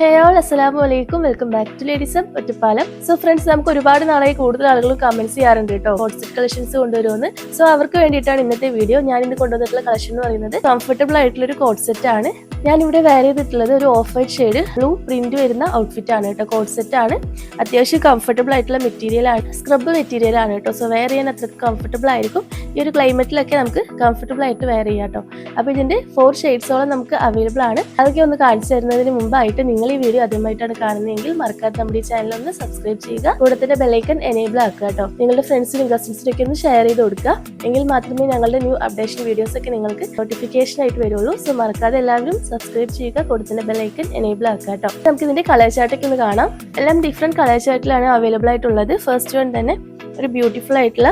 ഹേ all അസ്സലാമു അലൈക്കും welcome back to ladies Ottapalam so friends നമുക്ക് ഒരുപാട് നാളായി കൂടുതൽ ആളുകൾ കമന്റ്സ് ചെയ്യാറുണ്ട് കേട്ടോ. ഹോട്ട്സെറ്റ് കളക്ഷൻസ് കൊണ്ടുവരുമെന്ന്. സോ അവർക്ക് വേണ്ടിയിട്ടാണ് ഇന്നത്തെ വീഡിയോ ഞാൻ ഇന്ന് കൊണ്ടുവന്നിട്ടുള്ള കളക്ഷൻ എന്ന് പറയുന്നത് കംഫർട്ടബിൾ ആയിട്ടുള്ള ഒരു കോട്ട് സെറ്റ് ആണ്. ഞാൻ ഇവിടെ വെയർ ചെയ്തിട്ടുള്ളത് ഒരു off white shade blue print വരുന്ന ഔട്ട്ഫിറ്റ് ആണ് കേട്ടോ. കോഡ് സെറ്റ് ആണ്. അത്യാവശ്യം കംഫർട്ടബിൾ ആയിട്ടുള്ള മെറ്റീരിയൽ ആണ്. സ്ക്രബ് മെറ്റീരിയൽ ആണ് കേട്ടോ. സോ വെയർ ചെയ്യാൻ അത്ര കംഫർട്ടബിൾ ആയിരിക്കും. ഈ ഒരു ക്ലൈമറ്റിലൊക്കെ നമുക്ക് കംഫർട്ടബിൾ ആയിട്ട് വെയർ ചെയ്യാം കേട്ടോ. അപ്പോൾ ഇതിന്റെ ഫോർ ഷെയ്ഡ്സോളം നമുക്ക് അവൈലബിൾ ആണ്. അതൊക്കെ ഒന്ന് കാണിച്ചു തരുന്നതിന് മുമ്പായിട്ട് നിങ്ങൾ ഈ വീഡിയോ ആദ്യമായിട്ടാണ് കാണുന്നതെങ്കിൽ മറക്കാതെ നമ്മുടെ ഈ ചാനൽ ഒന്ന് സബ്സ്ക്രൈബ് ചെയ്യുക. കൂടെ തന്നെ ബെല്ലൈക്കൺ എനേബിൾ ആക്കുക കേട്ടോ. നിങ്ങളുടെ ഫ്രണ്ട്സിനും കസിൻസിനും ഒക്കെ ഒന്ന് ഷെയർ ചെയ്ത് കൊടുക്കുക. എങ്കിൽ മാത്രമേ ഞങ്ങളുടെ ന്യൂ അപ്ഡേഷൻ വീഡിയോസ് ഒക്കെ നിങ്ങൾക്ക് നോട്ടിഫിക്കേഷൻ ആയിട്ട് വരുള്ളൂ. സോ മറക്കാതെ എല്ലാവരും സബ്സ്ക്രൈബ് ചെയ്യുക കൊടുത്തിന്റെ ബെല്ലൈക്കൺ എനേബിൾ ആക്കുക കേട്ടോ നമുക്ക് ഇതിന്റെ കളർ ചാർട്ടൊക്കെ ഒന്ന് കാണാം. എല്ലാം ഡിഫറെന്റ് കളർ ചാർട്ടിലാണ് അവൈലബിൾ ആയിട്ടുള്ളത്. ഫസ്റ്റ് വൺ തന്നെ ഒരു ബ്യൂട്ടിഫുൾ ആയിട്ടുള്ള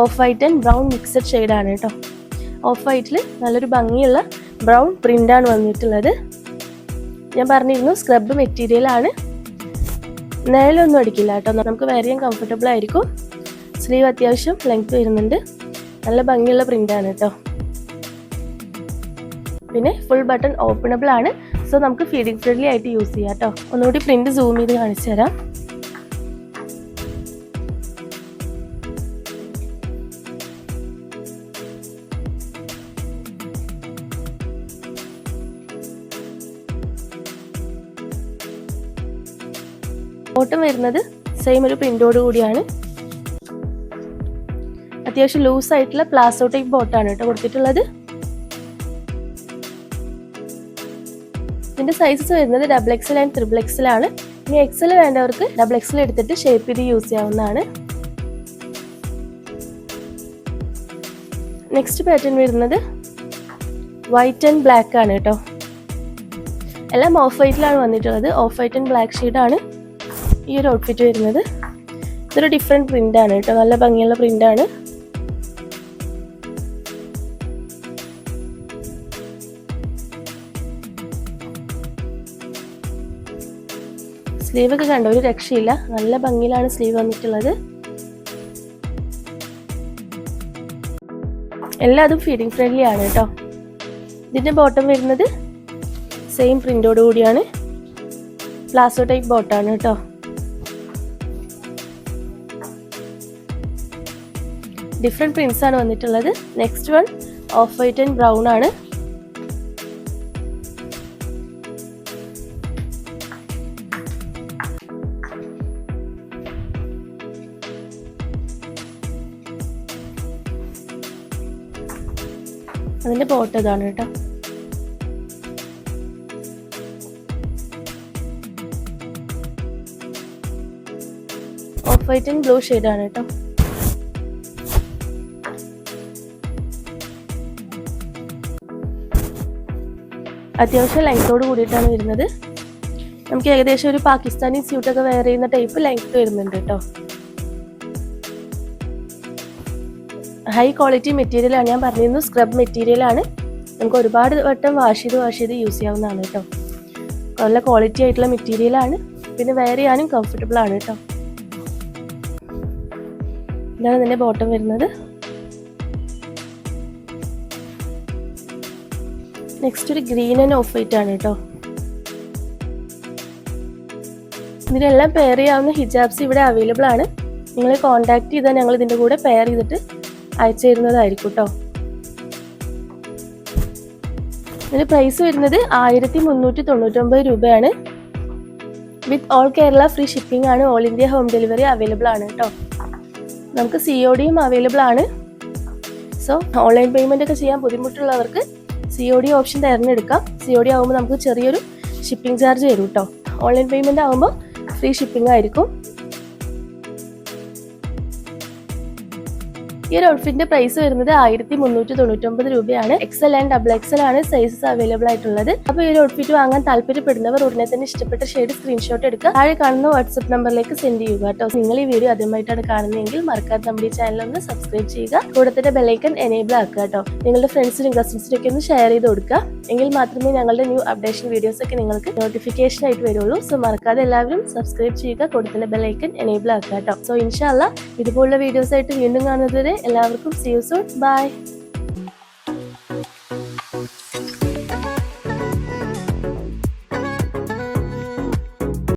off white and brown mixed ഷെയ്ഡാണ് കേട്ടോ ഓഫ് വൈറ്റിൽ നല്ലൊരു ഭംഗിയുള്ള ബ്രൗൺ പ്രിന്റാണ് വന്നിട്ടുള്ളത്. ഞാൻ പറഞ്ഞിരുന്നു സ്ക്രബ് മെറ്റീരിയൽ ആണ്. നിഴലൊന്നും അടിക്കില്ല കേട്ടോ നമുക്ക് വേറെയും കംഫർട്ടബിൾ ആയിരിക്കും. സ്ലീവ് അത്യാവശ്യം ലെങ്ത് വരുന്നുണ്ട്. നല്ല ഭംഗിയുള്ള പ്രിന്റാണ് കേട്ടോ പിന്നെ ഫുൾ ബട്ടൺ ഓപ്പണബിൾ ആണ്. സോ നമുക്ക് ഫീഡിങ് ഫ്രണ്ട്ലി ആയിട്ട് യൂസ് ചെയ്യാം കേട്ടോ ഒന്നുകൂടി പ്രിന്റ് സൂം ചെയ്ത് കാണിച്ചു തരാം. ബോട്ടം വരുന്നത് സെയിം ഒരു പ്രിന്റോട് കൂടിയാണ്. അത്യാവശ്യം ലൂസ് ആയിട്ടുള്ള പ്ലാസോ ടൈപ്പ് ബോട്ടാണ് കേട്ടോ കൊടുത്തിട്ടുള്ളത്. ഇതിന്റെ സൈസസ് വരുന്നത് double XL and triple XL ആണ്. ഇനി എക്സൽ വേണ്ടവർക്ക് ഡബിൾ എക്സൽ എടുത്തിട്ട് ഷേപ്പ് ചെയ്ത് യൂസ് ചെയ്യാവുന്നതാണ്. നെക്സ്റ്റ് പാറ്റേൺ വരുന്നത് വൈറ്റ് ആൻഡ് ബ്ലാക്ക് ആണ് കേട്ടോ. എല്ലാം ഓഫ് വൈറ്റിലാണ് വന്നിട്ടുള്ളത്. ഓഫ് വൈറ്റ് ആൻഡ് ബ്ലാക്ക് ഷെയ്ഡാണ് ഈ ഒരു ഔട്ട്ഫിറ്റ് വരുന്നത്. ഇതൊരു ഡിഫറെന്റ് പ്രിന്റ് ആണ് കേട്ടോ. നല്ല ഭംഗിയുള്ള പ്രിന്റ് സ്ലീവ് ഒക്കെ കണ്ടോ? ഒരു രക്ഷയില്ല. നല്ല ഭംഗിയിലാണ് സ്ലീവ് വന്നിട്ടുള്ളത്. എല്ലാതും ഫീഡിങ് ഫ്രണ്ട്ലി ആണ് കേട്ടോ. ഇതിന്റെ ബോട്ടം വരുന്നത് സെയിം പ്രിന്റോട് കൂടിയാണ്. പ്ലാസോ ടൈപ്പ് ബോട്ടാണ് കേട്ടോ. ഡിഫറെന്റ് പ്രിന്റ്സ് ആണ് വന്നിട്ടുള്ളത്. Next one off white and brown ആണ്. അതിന്റെ ബോട്ട് ഇതാണ് കേട്ടോ. ഓഫ് വൈറ്റ് ആൻഡ് ബ്ലൂ ആണ് കേട്ടോ. അത്യാവശ്യം ലൈറ്റോട് കൂടിയിട്ടാണ് വരുന്നത്. നമുക്ക് ഏകദേശം ഒരു പാകിസ്ഥാനി സ്യൂട്ടൊക്കെ വെയർ ചെയ്യുന്ന ടൈപ്പ് ലെങ്ത് വരുന്നുണ്ട് കേട്ടോ. ഹൈ ക്വാളിറ്റി മെറ്റീരിയലാണ് ഞാൻ പറഞ്ഞിരുന്നു സ്ക്രബ് മെറ്റീരിയലാണ് നമുക്ക് ഒരുപാട് വട്ടം വാഷ് ചെയ്ത് വാഷ് ചെയ്ത് യൂസ് ചെയ്യാവുന്നതാണ് കേട്ടോ. നല്ല ക്വാളിറ്റി ആയിട്ടുള്ള മെറ്റീരിയലാണ് പിന്നെ വെയർ ചെയ്യാനും കംഫർട്ടബിൾ ആണ് കേട്ടോ. ഇതാണ് ഇതിന്റെ ബോട്ടം വരുന്നത്. നെക്സ്റ്റ് ഒരു ഗ്രീൻ ആൻഡ് ഓഫ് വൈറ്റ് ആണ് കേട്ടോ. ഇതിനെല്ലാം പെയർ ചെയ്യാവുന്ന ഹിജാബ്സ് ഇവിടെ അവൈലബിൾ ആണ്. നിങ്ങൾ കോൺടാക്ട് ചെയ്താൽ ഞങ്ങൾ ഇതിന്റെ കൂടെ പെയർ ചെയ്തിട്ട് അയച്ചു തരുന്നതായിരിക്കും കേട്ടോ ഇതിന് പ്രൈസ് വരുന്നത് ആയിരത്തി മുന്നൂറ്റി തൊണ്ണൂറ്റൊമ്പത് രൂപയാണ്. With all Kerala free shipping ആണ് all India home delivery available ആണ് കേട്ടോ നമുക്ക് സി ഒ ഡിയും അവൈലബിൾ ആണ്. സോ ഓൺലൈൻ പേയ്മെന്റ് ഒക്കെ ചെയ്യാൻ ബുദ്ധിമുട്ടുള്ളവർക്ക് സി ഒ ഡി ഓപ്ഷൻ തിരഞ്ഞെടുക്കാം. സി ഒ ഡി ആകുമ്പോൾ നമുക്ക് ചെറിയൊരു ഷിപ്പിംഗ് ചാർജ് വരും കേട്ടോ ഓൺലൈൻ പേയ്മെന്റ് ആകുമ്പോൾ ഫ്രീ ഷിപ്പിംഗ് ആയിരിക്കും. ഈ ഒരു ഔട്ട്ഫിറ്റിന്റെ പ്രൈസ് വരുന്നത് ആയിരത്തി മുന്നൂറ്റി തൊണ്ണൂറ്റൊമ്പത് രൂപയാണ് എക്സൽ ആൻഡ് ഡബിൾ എക്സൽ ആണ് സൈസസ് അവൈലബിൾ ആയിട്ടുള്ളത്. അപ്പോൾ ഈ ഒരു ഔട്ട്ഫിറ്റ് വാങ്ങാൻ താല്പര്യപ്പെടുന്നവർ ഉടനെ തന്നെ ഇഷ്ടപ്പെട്ട ഷെയ്ഡ് സ്ക്രീൻഷോട്ട് എടുക്കുക. താഴെ കാണുന്ന വാട്സ്ആപ്പ് നമ്പറിലേക്ക് സെൻഡ് ചെയ്യുക കേട്ടോ. നിങ്ങൾ ഈ വീഡിയോ ആദ്യമായിട്ടാണ് കാണുന്നതെങ്കിൽ മറക്കാതെ നമ്മുടെ ഈ ചാനൽ ഒന്ന് സബ്സ്ക്രൈബ് ചെയ്യുക. കൂടെ തന്നെ ബെലൈക്കൺ എനേബിൾ ആക്കുക കേട്ടോ. നിങ്ങളുടെ ഫ്രണ്ട്സിനും കസിൻസിനും ഒക്കെ ഒന്ന് ഷെയർ ചെയ്ത് കൊടുക്കുക. എങ്കിൽ മാത്രമേ ഞങ്ങളുടെ ന്യൂ അപ്ഡേഷൻ വീഡിയോസ് ഒക്കെ നിങ്ങൾക്ക് നോട്ടിഫിക്കേഷൻ ആയിട്ട് വരുള്ളൂ. സോ മറക്കാതെ എല്ലാവരും സബ്സ്ക്രൈബ് ചെയ്യുക. കൂടെ തന്നെ ബെലൈക്കൺ എനേബിൾ ആക്കുക കേട്ടോ. സോ ഇൻഷാല്ല ഇതുപോലുള്ള വീഡിയോസ് ആയിട്ട് വീണ്ടും കാണുന്നത് വരെ എല്ലാവർക്കും സി യു സൂൺ ബൈ